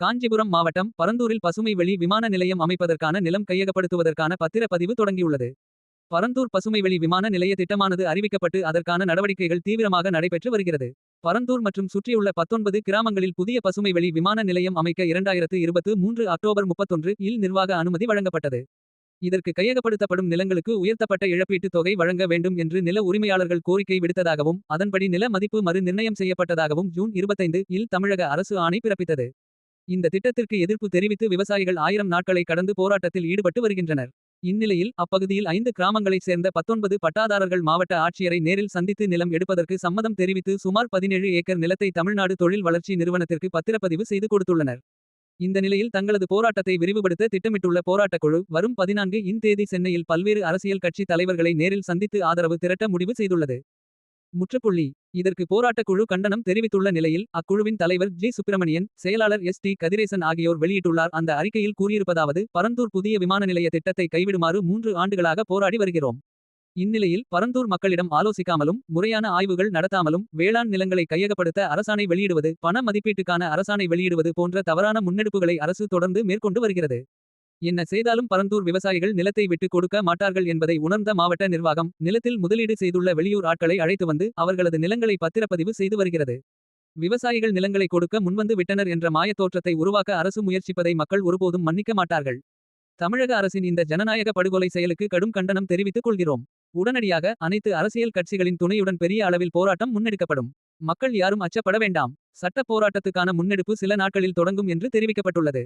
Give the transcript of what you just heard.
காஞ்சிபுரம் மாவட்டம் பரந்தூரில் பசுமை வெளி விமான நிலையம் அமைப்பதற்கான நிலம் கையகப்படுத்துவதற்கான பத்திரப்பதிவு தொடங்கியுள்ளது. பரந்தூர் பசுமைவெளி விமான நிலைய திட்டமானது அறிவிக்கப்பட்டு அதற்கான நடவடிக்கைகள் தீவிரமாக நடைபெற்று வருகிறது. பரந்தூர் மற்றும் சுற்றியுள்ள 19 கிராமங்களில் புதிய பசுமைவெளி விமான நிலையம் அமைக்க 2023 அக்டோபர் 31 இல் நிர்வாக அனுமதி வழங்கப்பட்டது. இதற்கு கையகப்படுத்தப்படும் நிலங்களுக்கு உயர்த்தப்பட்ட இழப்பீட்டுத் தொகை வழங்க வேண்டும் என்று நில உரிமையாளர்கள் கோரிக்கை விடுத்ததாகவும் அதன்படி நில மதிப்பு மறு நிர்ணயம் செய்யப்பட்டதாகவும் ஜூன் 25 இல் தமிழக அரசு ஆணை பிறப்பித்தது. இந்த திட்டத்திற்கு எதிர்ப்பு தெரிவித்து விவசாயிகள் ஆயிரம் நாட்களை கடந்து போராட்டத்தில் ஈடுபட்டு வருகின்றனர். இந்நிலையில் அப்பகுதியில் ஐந்து கிராமங்களைச் சேர்ந்த 19 பட்டாதாரர்கள் மாவட்ட ஆட்சியரை நேரில் சந்தித்து நிலம் எடுப்பதற்கு சம்மதம் தெரிவித்து சுமார் 17 ஏக்கர் நிலத்தை தமிழ்நாடு தொழில் வளர்ச்சி நிறுவனத்திற்கு பத்திரப்பதிவு செய்து கொடுத்துள்ளனர். இந்த நிலையில் தங்களது போராட்டத்தை விரிவுபடுத்த திட்டமிட்டுள்ள போராட்டக்குழு வரும் 14 இன் தேதி சென்னையில் பல்வேறு அரசியல் கட்சி தலைவர்களை நேரில் சந்தித்து ஆதரவு திரட்ட முடிவு செய்துள்ளது. முற்றுப்புள்ளி. இதற்கு போராட்டக் குழு கண்டனம் தெரிவித்துள்ள நிலையில் அக்குழுவின் தலைவர் ஜி. சுப்பிரமணியன் செயலாளர் எஸ். டி. கதிரேசன் ஆகியோர் வெளியிட்டுள்ளார். அந்த அறிக்கையில் கூறியிருப்பதாவது பரந்தூர் புதிய விமான நிலைய திட்டத்தை கைவிடுமாறு மூன்று ஆண்டுகளாக போராடி வருகிறோம். இந்நிலையில் பரந்தூர் மக்களிடம் ஆலோசிக்காமலும் முறையான ஆய்வுகள் நடத்தாமலும் வேளாண் நிலங்களை கையகப்படுத்த அரசாணை வெளியிடுவது பண மதிப்பீட்டுக்கான அரசாணை வெளியிடுவது போன்ற தவறான முன்னெடுப்புகளை அரசு தொடர்ந்து மேற்கொண்டு வருகிறது. என்ன செய்தாலும் பரந்தூர் விவசாயிகள் நிலத்தை விட்டு கொடுக்க மாட்டார்கள் என்பதை உணர்ந்த மாவட்ட நிர்வாகம் நிலத்தில் முதலீடு செய்துள்ள வெளியூர் ஆட்களை அழைத்து வந்து அவர்களது நிலங்களை பத்திரப்பதிவு செய்து வருகிறது. விவசாயிகள் நிலங்களை கொடுக்க முன்வந்து விட்டனர் என்ற மாயத் தோற்றத்தை உருவாக்க அரசு முயற்சிப்பதை மக்கள் ஒருபோதும் மன்னிக்க மாட்டார்கள். தமிழக அரசின் இந்த ஜனநாயக படுகொலை செயலுக்கு கடும் கண்டனம் தெரிவித்துக் கொள்கிறோம். உடனடியாக அனைத்து அரசியல் கட்சிகளின் துணையுடன் பெரிய அளவில் போராட்டம் முன்னெடுக்கப்படும். மக்கள் யாரும் அச்சப்பட வேண்டாம். சட்ட போராட்டத்துக்கான முன்னெடுப்பு சில நாட்களில் தொடங்கும் என்று தெரிவிக்கப்பட்டுள்ளது.